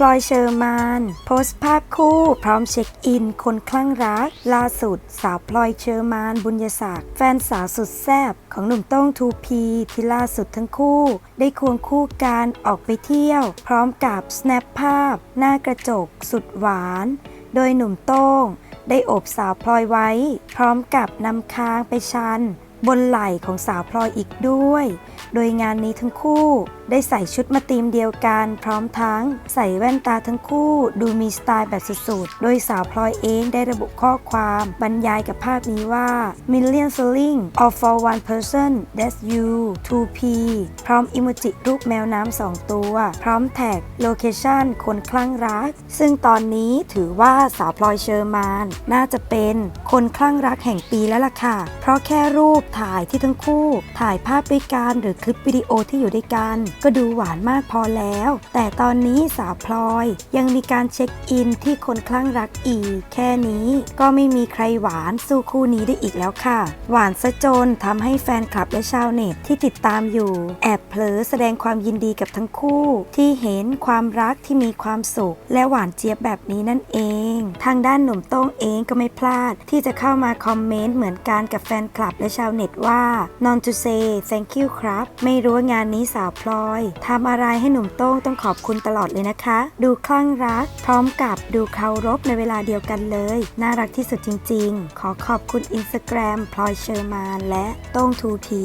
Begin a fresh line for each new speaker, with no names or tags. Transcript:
พลอยเชอร์มานโพสต์ภาพคู่พร้อมเช็คอิน คนคลั่งรัก ล่าสุด สาวพลอยเชอร์มาน บุญยศักดิ์แฟนสาวสุดแซ่บของหนุ่มโต้งทูพีที่ล่าสุดทั้งคู่ ได้ควงคู่กันออกไปเที่ยว พร้อมกับ snap ภาพ หน้ากระจก สุดหวาน โดยหนุ่มโต้ง ได้โอบสาวพลอยไว้ พร้อมกับนำค้างไปชัน บนไหล่ของสาวพลอยอีกด้วย โดยงานนี้ทั้งคู่ได้ใส่ชุดมาตีมเดียวกัน พร้อมทั้งใส่แว่นตาทั้งคู่ดูมีสไตล์แบบสุดๆ โดยสาวพลอยเองได้ระบุข้อความบรรยายกับภาพนี้ว่า million selling all for one person that's you 2p พร้อมอิโมจิรูปแมวน้ำสองตัว พร้อมแท็กโลเคชั่นคนคลั่งรัก ซึ่งตอนนี้ถือว่าสาวพลอยเชอร์มาน น่าจะเป็นคนคลั่งรักแห่งปีแล้วล่ะค่ะ เพราะแค่รูปถ่ายที่ทั้งคู่ ถ่ายภาพด้วยกันหรือคลิปวิดีโอที่อยู่ด้วยกัน ก็ดูหวานมากพอแล้ว แต่ตอนนี้สาวพลอยยังมีการเช็คอินที่คนคลั่งรักอีก แค่นี้ก็ไม่มีใครหวานสู้คู่นี้ได้อีกแล้วค่ะ หวานซะจนทำให้แฟนคลับและชาวเน็ตที่ติดตามอยู่ แอบเผลอแสดงความยินดีกับทั้งคู่ ที่เห็นความรักที่มีความสุข และหวานเจี๊ยบแบบนี้นั่นเอง ทางด้านหนุ่มโต้งเองก็ไม่พลาด ที่จะเข้ามาคอมเมนต์เหมือนกันกับแฟนคลับและชาวเน็ตว่า non to say thank you ครับ ไม่รู้ว่างานนี้สาวพลอยทำอะไรให้หนุ่มโต้งต้องขอบคุณตลอดเลยนะคะ ดูคลั่งรัก พร้อมกับดูเคารพในเวลาเดียวกันเลย น่ารักที่สุดจริง ๆ ขอขอบคุณอินสตาแกรมพลอยเชอร์มานและโต้งทูที